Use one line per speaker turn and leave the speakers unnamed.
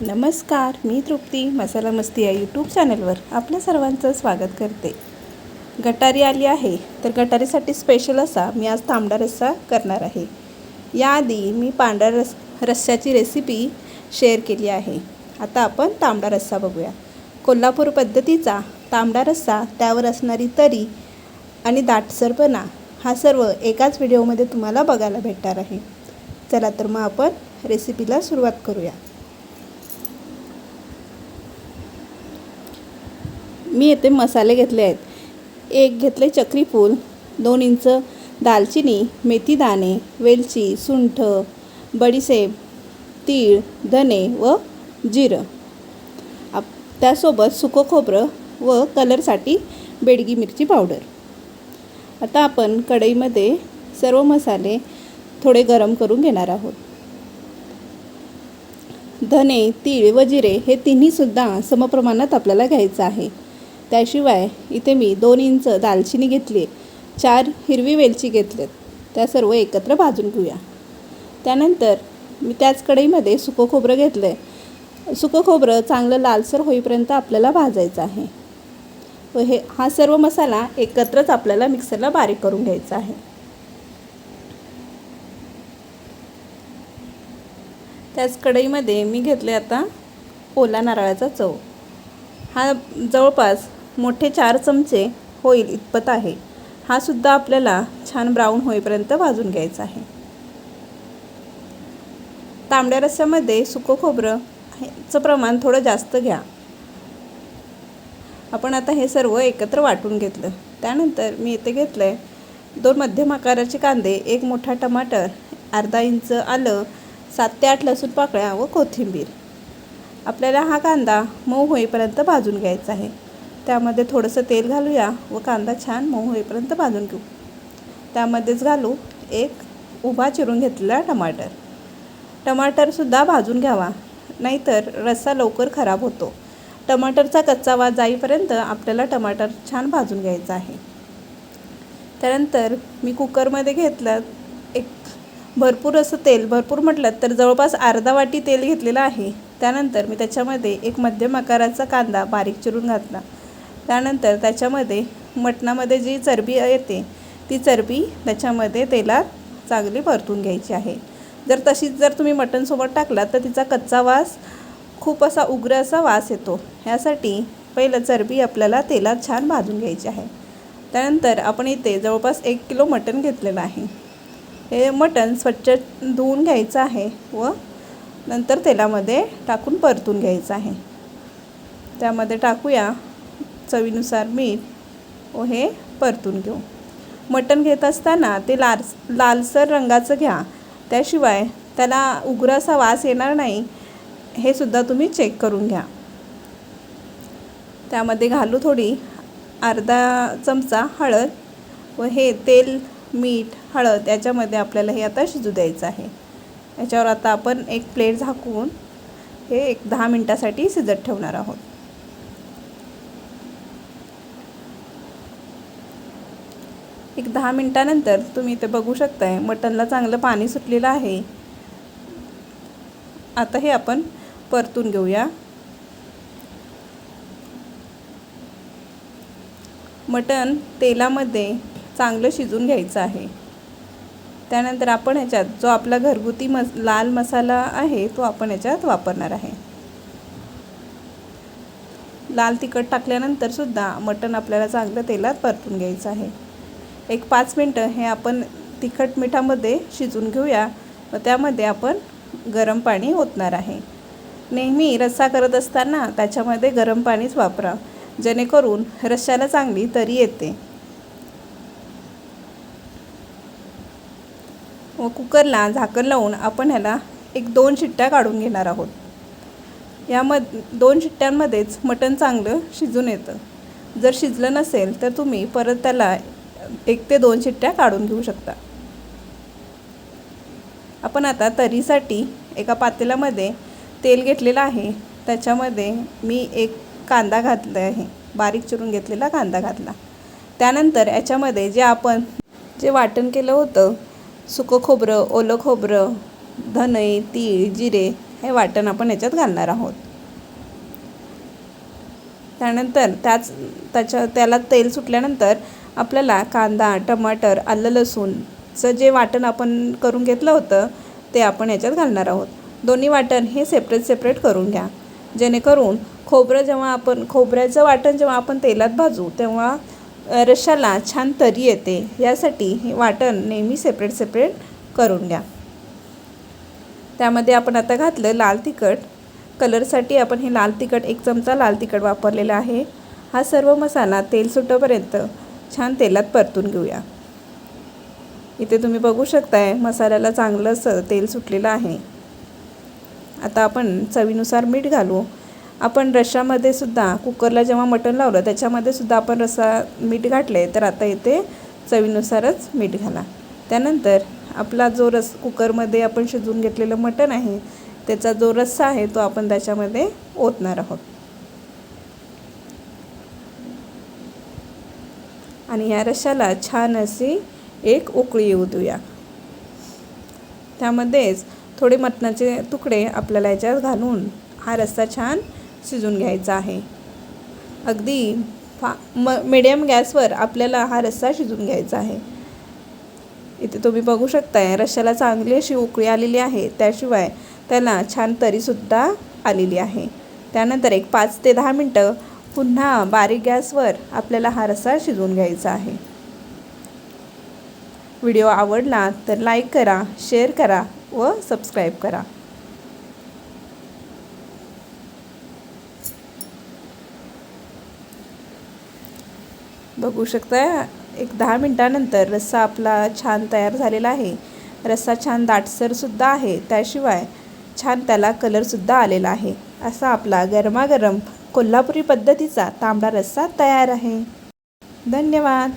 नमस्कार मी तृप्ती मसाला मस्ती या यूट्यूब चॅनलवर आपल्या सर्वांचं स्वागत करते. गटारी आली आहे तर गटारीसाठी स्पेशल असा मी आज तांबडा रस्सा करणार आहे. याआधी मी पांढऱ्या रस रस्स्याची रेसिपी शेअर केली आहे. आता आपण तांबडा रस्सा बघूया. कोल्हापूर पद्धतीचा तांबडा रस्सा त्यावर असणारी तरी आणि दाटसरपणा हा सर्व एकाच व्हिडिओमध्ये तुम्हाला बघायला भेटणार आहे. चला तर मग आपण रेसिपीला सुरुवात करूया. मी येथे मसाले घेतले आहेत. एक घेतले चक्रीफूल दोन इंच दालचिनी मेथी दाणे वेलची सुंठ बडीसेप तीळ धने व जिरं. आप त्यासोबत सुकं खोबरं व कलरसाठी बेडगी मिरची पावडर. आता आपण कढईमध्ये सर्व मसाले थोडे गरम करून घेणार आहोत. धने तीळ व जिरे हे तिन्हीसुद्धा समप्रमाणात आपल्याला घ्यायचं आहे. त्याशिवाय इथे मी दोन इंच दालचिनी घेतली चार हिरवी वेलची घेतल्यात त्या सर्व एकत्र भाजून घेऊया. त्यानंतर मी त्याच कढईमध्ये सुकं खोबरं घेतलं आहे सुकं खोबरं चांगलं लालसर होईपर्यंत आपल्याला भाजायचं आहे. व हे हा सर्व मसाला एकत्रच आपल्याला मिक्सरला बारीक करून घ्यायचा आहे. त्याच कढईमध्ये मी घेतले आता ओला नारळाचा चव. हा जवळपास मोठे चार चमचे होईल इतपत आहे. हा सुद्धा आपल्याला छान ब्राऊन होईपर्यंत भाजून घ्यायचा आहे. तांबड्या रस्स्यामध्ये सुकं खोबरं चं प्रमाण थोडं जास्त घ्या. आपण आता हे सर्व एकत्र वाटून घेतलं. त्यानंतर मी इथे घेतलं आहे दोन मध्यम आकाराचे कांदे एक मोठा टमाटर अर्धा इंच आलं सात ते आठ लसूण पाकळ्या व कोथिंबीर. आपल्याला हा कांदा मऊ होईपर्यंत भाजून घ्यायचा आहे. त्यामध्ये थोडंसं तेल घालूया व कांदा छान मऊ होईपर्यंत भाजून घेऊ. त्यामध्येच घालू एक उभा चिरून घेतलेला टमाटर. टमाटरसुद्धा भाजून घ्यावा नाहीतर रस्सा लवकर खराब होतो. टमाटरचा कच्चा वास जाईपर्यंत आपल्याला टमाटर छान भाजून घ्यायचा आहे. त्यानंतर मी कुकरमध्ये घेतलं एक भरपूर असं तेल भरपूर म्हटलं तर जवळपास अर्धा वाटी तेल घेतलेलं आहे. त्यानंतर मी त्याच्यामध्ये एक मध्यम आकाराचा कांदा बारीक चिरून घातला. त्यानंतर त्याच्यामध्ये मटणामध्ये जी चरबी येते ती चरबी त्याच्यामध्ये तेलात चांगली परतून घ्यायची आहे. जर तशीच जर तुम्ही मटणसोबत टाकला तर तिचा कच्चा वास खूप असा उग्र असा वास येतो. ह्यासाठी पहिलं चरबी आपल्याला तेलात छान भाजून घ्यायची आहे. त्यानंतर आपण इथे जवळपास एक किलो मटण घेतलेलं आहे. हे मटण स्वच्छ धुवून घ्यायचं आहे व नंतर तेलामध्ये टाकून परतून घ्यायचं आहे. त्यामध्ये टाकूया. चवीनुसार मीठ व हे परतून घेऊ. मटण घेत असताना ते लाल लालसर रंगाचं घ्या. त्याशिवाय त्याला उग्र असा वास येणार नाही हे सुद्धा तुम्ही चेक करून घ्या. त्यामध्ये घालू थोडी अर्धा चमचा हळद व हे तेल मीठ हळद याच्यामध्ये आपल्याला हे आता शिजू द्यायचं आहे. याच्यावर आता आपण एक प्लेट झाकून हे एक दहा मिनटासाठी शिजत ठेवणार आहोत. एक दहा मिनटानंतर तुम्ही इथे बघू शकताय मटनला चांगलं पाणी सुटलेलं आहे. आता हे आपण परतून घेऊया. मटण तेलामध्ये चांगलं शिजून घ्यायचं आहे. त्यानंतर आपण ह्याच्यात जो आपला घरगुती मस लाल मसाला आहे तो आपण ह्याच्यात वापरणार आहे. लाल तिखट टाकल्यानंतर सुद्धा मटण आपल्याला चांगलं तेलात परतून घ्यायचं आहे. एक पाच मिनटं हे आपण तिखट मिठामध्ये शिजून घेऊया. व त्यामध्ये आपण गरम पाणी ओतणार आहे. नेहमी रस्सा करत असताना त्याच्यामध्ये गरम पाणीच वापरा. जेणेकरून रश्श्याला चांगली तरी येते. व कुकरला झाकण लावून आपण ह्याला एक दोन शिट्ट्या काढून घेणार आहोत. यामध दोन शिट्ट्यांमध्येच मटण चांगलं शिजून येतं. जर शिजलं नसेल तर तुम्ही परत त्याला एक ते दोन शिट्ट्या काढून घेऊ शकता. आपण आता तरीसाठी एका पातेल्यामध्ये तेल घेतलेलं आहे. त्याच्यामध्ये मी एक कांदा घातला आहे. बारीक चिरून घेतलेला कांदा घातला. त्यानंतर याच्यामध्ये जे आपण जे वाटण केलं होतं सुकं खोबरं ओलं खोबरं धने तीळ जिरे हे वाटण आपण याच्यात घालणार आहोत. त्यानंतर त्याच त्याच्या त्याला तेल सुटल्यानंतर आपल्याला कांदा टमाटर आलं लसूणचं जे वाटण आपण करून घेतलं होतं ते आपण याच्यात घालणार आहोत. दोन्ही वाटण हे सेपरेट सेपरेट करून घ्या. जेणेकरून खोबरं जेव्हा आपण खोबऱ्याचं वाटण जेव्हा आपण तेलात भाजू तेव्हा रशाला रश्शाला छान तरी येते. यासाठी हे वाटण नेहमी सेपरेट सेपरेट करून घ्या. त्यामध्ये आपण आता घातलं लाल तिखट. कलरसाठी आपण हे लाल तिखट एक चमचा लाल तिखट वापरलेला आहे. हा सर्व मसाला तेल सुटेपर्यंत छान तेलात परतून घेऊया. इथे तुम्ही बघू शकताय मसाल्याला चांगलं स तेल सुटलेलं आहे. आता आपण चवीनुसार मीठ घालू. आपण रशामध्ये सुद्धा कुकरला जेव्हा मटण लावलं त्याच्यामध्ये सुद्धा आपण रस्सा मीठ घातले तर आता इथे चवीनुसारच मीठ घाला. त्यानंतर आपला जो रस कुकरमध्ये आपण शिजवून घेतलेलं मटण आहे त्याचा जो रस्सा आहे तो आपण त्याच्यामध्ये ओतणार आहोत. आणि या रशाला छान अशी एक उकळी येऊ देऊया. त्यामध्येच थोडे मटणाचे तुकडे आपल्याला याच्यात घालून हा रस्सा छान शिजून घ्यायचा आहे. अगदी फा म मिडियम गॅसवर आपल्याला हा रस्सा शिजून घ्यायचा आहे. इथे तुम्ही बघू शकताय रश्श्याला चांगली अशी उकळी आलेली आहे. त्याशिवाय त्याला छान तरीसुद्धा आलेली आहे. त्यानंतर एक पाच ते दहा मिनटं पुन्हा बारीक गॅसवर आपल्याला हा रस्सा शिजवून घ्यायचा आहे. व्हिडिओ आवडला तर लाईक करा शेअर करा व सबस्क्राईब करा. बघू शकता एक दहा मिनटानंतर रस्सा आपला छान तयार झालेला आहे. रस्सा छान दाटसरसुद्धा आहे. त्याशिवाय छान त्याला कलरसुद्धा आलेला आहे. असा आपला गरमागरम कोल्हापुरी पद्धतीचा तांबडा रस्सा तयार आहे. धन्यवाद.